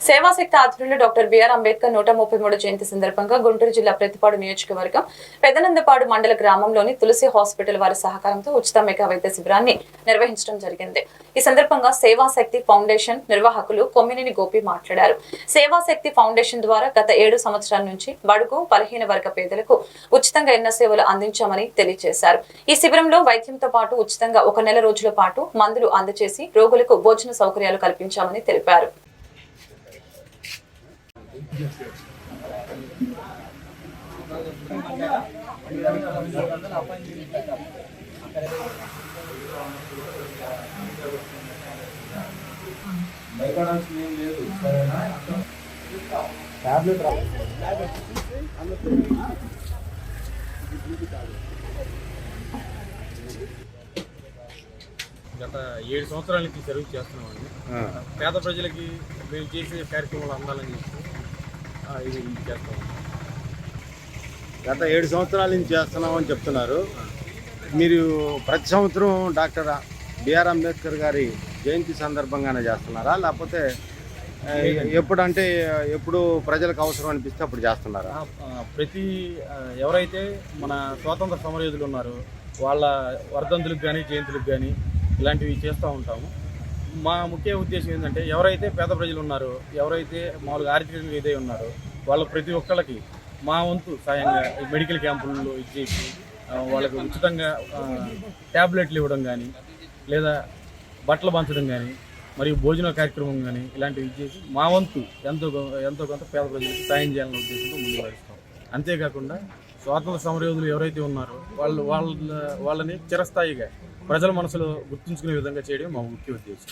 సేవాశక్తి ఆధ్వర్యంలో doctor BR Ambedkar నూట ముప్పై మూడు జయంతి సందర్భంగా గుంటూరు జిల్లా ప్రతిపాడు నియోజకవర్గం పెదనందపాడు మండల గ్రామంలోని తులసి హాస్పిటల్ వారి సహకారంతో ఉచిత మెగా వైద్య శిబిరాన్ని నిర్వహించడం జరిగింది. ఈ సందర్భంగా సేవాశక్తి ఫౌండేషన్ నిర్వాహకులు కొమ్మినేని గోపి మాట్లాడారు. సేవాశక్తి ఫౌండేషన్ ద్వారా గత ఏడు సంవత్సరాల నుంచి బడుగు బలహీన వర్గ పేదలకు ఉచితంగా ఎన్నో సేవలు అందించామని తెలియజేశారు. ఈ శిబిరంలో వైద్యంతో పాటు ఉచితంగా ఒక నెల రోజుల పాటు మందులు అందజేసి రోగులకు భోజన సౌకర్యాలు కల్పించామని తెలిపారు. భయపడాల్సిన ఏం లేదు సరేనా టాబ్లెట్ రా గత ఏడు సంవత్సరాల నుంచి సర్వీస్ చేస్తున్నామండి పేద ప్రజలకి మేము చేసే కార్యక్రమాలు అందాలని చెప్పి ఇది చేస్తాం గత ఏడు సంవత్సరాల నుంచి చేస్తున్నామని చెప్తున్నారు. మీరు ప్రతి సంవత్సరం డాక్టర్ బిఆర్ అంబేద్కర్ గారి జయంతి సందర్భంగానే చేస్తున్నారా? లేకపోతే ఎప్పుడంటే ఎప్పుడు ప్రజలకు అవసరం అనిపిస్తే అప్పుడు చేస్తున్నారా? ప్రతి ఎవరైతే మన స్వాతంత్ర సమరయోధులు ఉన్నారో వాళ్ళ వర్ధంతులకు కానీ జయంతులకు కానీ ఇలాంటివి చేస్తూ ఉంటాము. మా ముఖ్య ఉద్దేశం ఏంటంటే ఎవరైతే పేద ప్రజలు ఉన్నారో ఎవరైతే మామూలుగా ఆర్థికంగా ఇదే ఉన్నారో వాళ్ళ ప్రతి ఒక్కళ్ళకి మా వంతు సాయంగా మెడికల్ క్యాంపుల్లో ఇచ్చేసి ఆ, వాళ్ళకి ఉచితంగా ట్యాబ్లెట్లు ఇవ్వడం కానీ లేదా బట్టలు పంచడం కానీ మరియు భోజన కార్యక్రమం కానీ ఇలాంటివి ఇచ్చేసి మా వంతు ఎంతో ఎంతో కొంత పేద ప్రజలకు సాయం చేయాలనే ఉద్దేశంతో ముందుకు నడుస్తాం. అంతేకాకుండా స్వాతంత్ర సమరయోధులు ఎవరైతే ఉన్నారో వాళ్ళు వాళ్ళ వాళ్ళని చిరస్థాయిగా ప్రజల మనసులో గుర్తుంచుకునే విధంగా చేయడం మా ముఖ్య ఉద్దేశం.